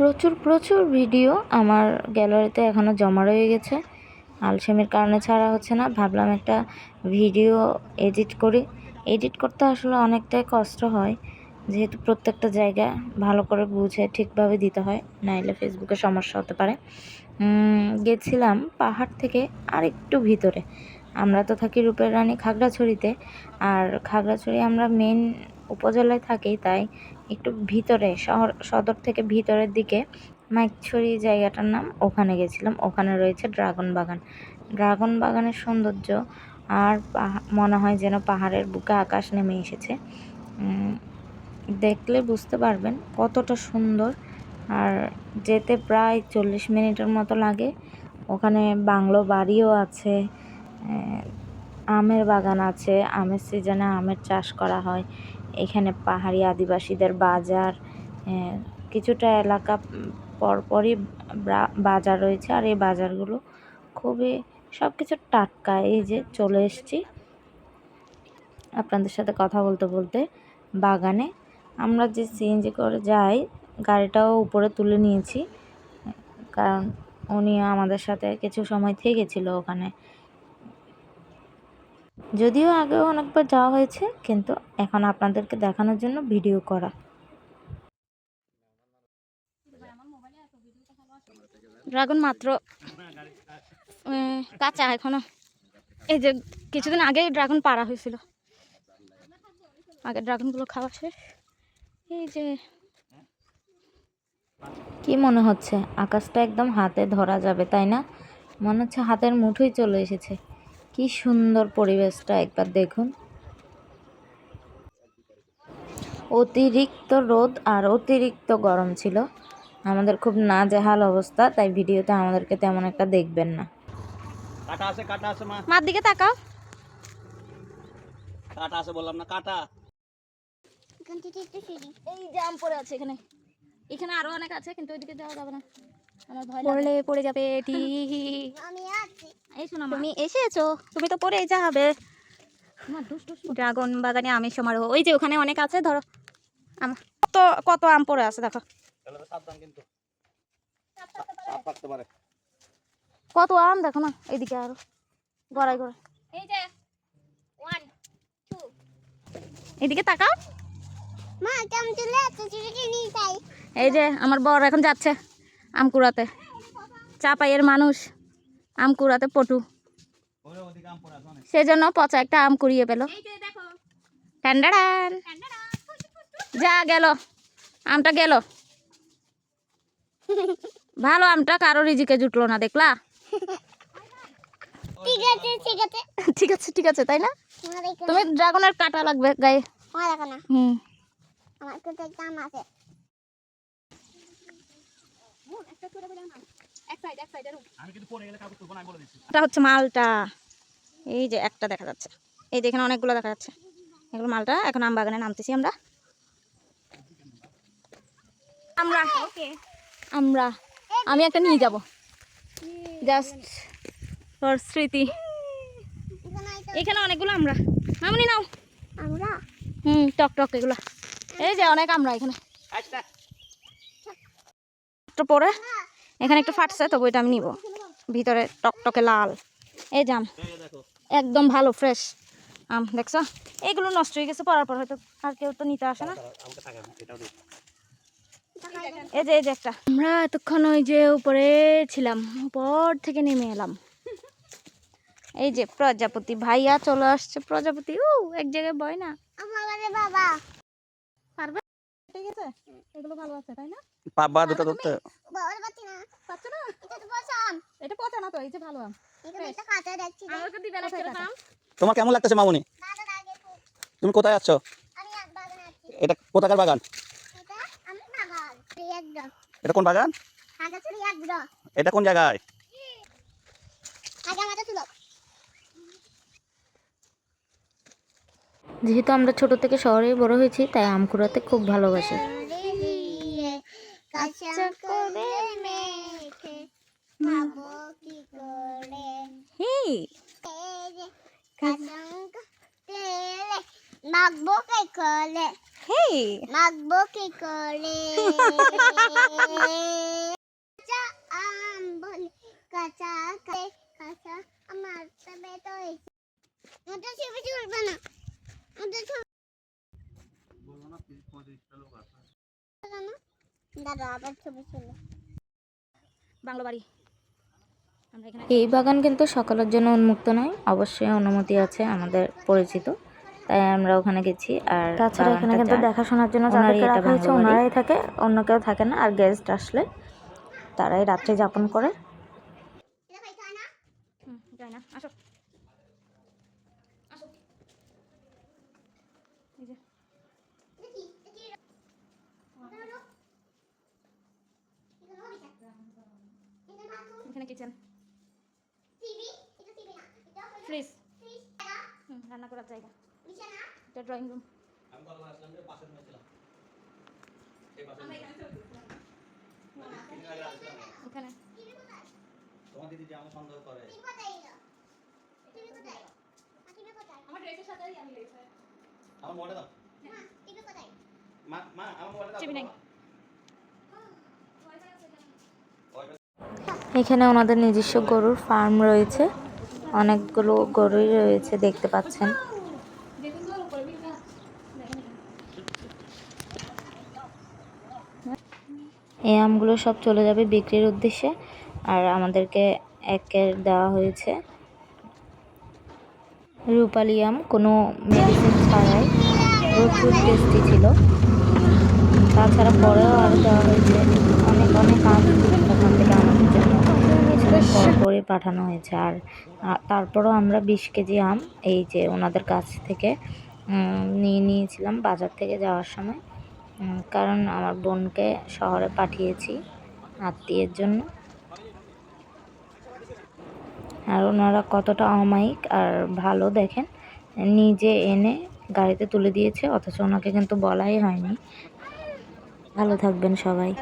প্রচুর প্রচুর ভিডিও আমার গ্যালারিতে এখনও জমা রয়ে গেছে। আলসেমির কারণে ছাড়া হচ্ছে না। ভাবলাম একটা ভিডিও এডিট করি। এডিট করতে আসলে অনেকটাই কষ্ট হয়। যেহেতু প্রত্যেকটা জায়গা ভালো করে বুঝে ঠিকভাবে দিতে হয়, নাইলে ফেসবুকে সমস্যা হতে পারে। গেছিলাম পাহাড় থেকে আর একটু ভিতরে। আমরা তো থাকি রূপের রানী খাগড়াছড়িতে। আর খাগড়াছড়ি আমরা মেন উপজেলায় থাকি, তাই একটু ভিতরে, শহর, সদর থেকে ভিতরের দিকে মাইকছড়ি জায়গাটার নাম ওখানে গেছিলাম। ওখানে রয়েছে ড্রাগন বাগান। ড্রাগন বাগানের সৌন্দর্য আর মনে হয় যেন পাহাড়ের বুকে আকাশ নেমে এসেছে। দেখলে বুঝতে পারবেন কতটা সুন্দর। আর যেতে প্রায় চল্লিশ মিনিটের মতো লাগে। ওখানে বাংলো বাড়িও আছে আমের বাগান আছে, আমের সিজনে আমের চাষ করা হয়। এখানে পাহাড়ি আদিবাসীদের বাজার কিছুটা এলাকা পরপরই বাজার রয়েছে। আর এই বাজারগুলো খুবই সব কিছু টাটকা। এই যে চলে এসেছি আপনাদের সাথে কথা বলতে বলতে বাগানে। আমরা যে সিএনজি করে যাই, গাড়িটাও উপরে তুলে নিয়েছি। কারণ উনি আমাদের সাথে কিছু সময় থেকেছিল ওখানে। যদিও আগেও অনেকবার যাওয়া হয়েছে কিন্তু এখন আপনাদেরকে দেখানোর জন্য ভিডিও করা। ড্রাগন মাত্র কাঁচা এখনও। এই যে কিছুদিন আগে ড্রাগন পাড়া হয়েছিল। আগে ড্রাগনগুলো খাওয়া শেষ। এই যে কি মনে হচ্ছে? আকাশটা একদম হাতে ধরা যাবে তাই না? মনে হচ্ছে হাতের মুঠোই চলে এসেছে। কি সুন্দর পরিবেশটা একবার দেখুন। অতিরিক্ত রোদ আর অতিরিক্ত গরম ছিল। আমাদের খুব না নাজেহাল অবস্থা তাই ভিডিওতে আমাদেরকে তেমন একটা দেখবেন না। কাটা আছে কাটা আছে মা। মার দিকে তাকাও। কাটা আছে বললাম না কাটা। এই যে আম পড়ে আছে এখানে। এখানে আরও অনেক আছে কিন্তু ওইদিকে যাওয়া যাবে না। আমার ভয় পড়লে পড়ে যাবে টি এই শোনো তুমি এসেছ? তুমি তো পড়েই যাবে। ড্রাগন বাগানে আমের সমারোহ। ওই যে ওখানে অনেক আছে ধরো। আম কত কত আম পড়ে আছে দেখো। কত আম দেখো না এইদিকে আরও। গড়াই গড়াই এই যে এইদিকে তাকাও। মা কেমন চলে আসছে এই যে আমার বর এখন যাচ্ছে আম কুড়াতে চাপাইয়ের মানুষ আম কুড়াতে পটু। সেজন্য পচা একটা আম কুড়িয়ে পেল। এই যে যা গেল আমটা গেল। ভালো আমটা কারও রিজিকে জুটলো না দেখলা? ঠিক আছে ঠিক আছে। ঠিক আছে ঠিক আছে তাই না? তুমি ড্রাগনের কাটা লাগবে গায়ে। হুম। আমার তো একটা আম আছে আমি কিন্তু পড়ে গেলে কাগজ তুলবো না আমি বলে দিচ্ছি এটা হচ্ছে মালটা। এই যে একটা দেখা যাচ্ছে। এই যে এখানে অনেকগুলো দেখা যাচ্ছে। এগুলো মালটা এখন আম বাগানে নামতেছি আমরা। আমরা। আমরা। আমি একটা নিয়ে যাব। জাস্ট ফর স্মৃতি। এখানে অনেকগুলো আমরা। মামনি নাও। আমরা? হুম টক টক এগুলো। এই যে অনেক আমরা এখানে। আচ্ছা। একটু পরে। এখানে একটু ফাটছে, তবু এটা আমি নিব। ভিতরে টকটকে লাল। এই যে একদম ভালো, ফ্রেশ আম, দেখছ? এগুলো নষ্ট হয়ে গেছে পড়ার পর হয়তো আর কেউ তো নিতে আসে না। এই যে এই যে একটা। আমরা এতক্ষণ ওই যে উপরে ছিলাম, উপর থেকে নেমে এলাম। এই যে প্রজাপতি ভাইয়া চলে আসছে, প্রজাপতি। ও এক জায়গায় বয় না? বাবা। ঠিক আছে? এগুলো ভালো আছে তাই না? পাবা দুটো ধরতে। বাবার পাচ্ছি না। পাচ্ছ না? এটা তো পছন্দ এটা পচা না তো এই যে ভালো আম। এখানে একটা কাঁচা দেখছি আমাকে দিবে না সেরকম তোমার কেমন লাগতেছে মামুনি? তুমি কোথায় আছো? আমি বাগানে আছি। এটা কোথাকার বাগান? এটা আমি বাগান একদম এটা কোন বাগান? একদম এটা কোন জায়গায়? আগে আমাদের ছিল যেহেতু আমরা ছোট থেকে শহরেই বড় হয়েছি তাই আম কুড়াতে খুব ভালোবাসি। মাখবো কি করে মাখবো কি করে কাঁচা আম বলে কাঁচা কাঁচা আমার তবে তো ওটা ছবি তুলবে না বাংলো বাড়ি এই বাগান কিন্তু সকলের জন্য উন্মুক্ত নয় অবশ্যই অনুমতি আছে আমাদের পরিচিত তাই আমরা ওখানে গেছি আর তাছাড়া এখানে কিন্তু দেখাশোনার জন্য যাদেরকে এটা রাখা হয়েছে ওনারাই থাকে অন্য কেউ থাকে না আর গেস্ট আসলে তারাই রাত্রে যাপন করে। আসো। এই যে। এখানে কিচেন ফ্রিজ রান্না করার জায়গা। এটা ড্রয়িং রুম আমি কতবার আসলাম যে পাশের রুমে সেই পাশের এখানে তোমার দিদি যে আমার সন্দেহ করে। কোথায় এলো টিভি কোথায় আর টিভি কোথায় আমার ড্রেসের সাথেই আমি লেগেছে আমার মোবাইলটা দাও। মা মা মা আমার মোবাইলটা দাও। নাই। এখানে ওনাদের নিজস্ব গরুর ফার্ম রয়েছে। অনেকগুলো গরুই রয়েছে দেখতে পাচ্ছেন। এই আমগুলো সব চলে যাবে বিক্রির উদ্দেশ্যে। আর আমাদেরকে একের দেওয়া হয়েছে। রূপালি আম কোনো মেডিসিন ছাড়াই। প্রচুর টেস্টি ছিল। তাছাড়া পরেও আরও দেওয়া হয়েছে। অনেক অনেক আম ওখান থেকে আমাদের জন্য। পরই পাঠানো হয়েছে। আর তারপরও আমরা বিশ কেজি আম এই যে ওনাদের কাছ থেকে নিয়ে নিয়েছিলাম বাজার থেকে যাওয়ার সময়। কারণ আমার বোনকে শহরে পাঠিয়েছি আত্মীয়ের জন্য। আর ওনারা কতটা অমায়িক আর ভালো দেখেন, নিজে এনে গাড়িতে তুলে দিয়েছে, অথচ ওনাকে কিন্তু বলাই হয়নি। ভালো থাকবেন সবাই।